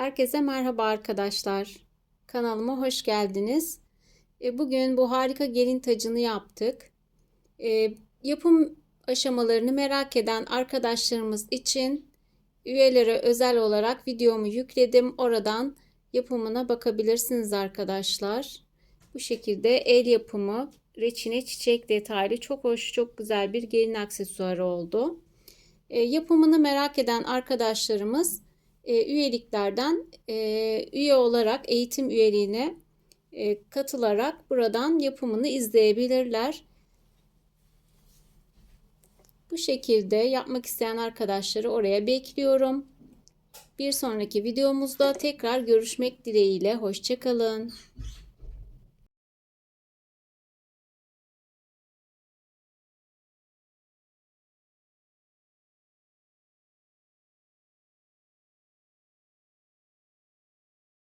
Herkese merhaba arkadaşlar. Kanalıma hoş geldiniz. E, Bugün bu harika gelin tacını yaptık. E, Yapım aşamalarını merak eden arkadaşlarımız için üyelere özel olarak videomu yükledim. Oradan yapımına bakabilirsiniz arkadaşlar. Bu şekilde el yapımı reçine çiçek detaylı çok hoş çok güzel bir gelin aksesuarı oldu. E, Yapımını merak eden arkadaşlarımız e, üyeliklerden e, üye olarak eğitim üyeliğine e, katılarak buradan yapımını izleyebilirler. Bu şekilde yapmak isteyen arkadaşları oraya bekliyorum. Bir sonraki videomuzda tekrar görüşmek dileğiyle. Hoşçakalın.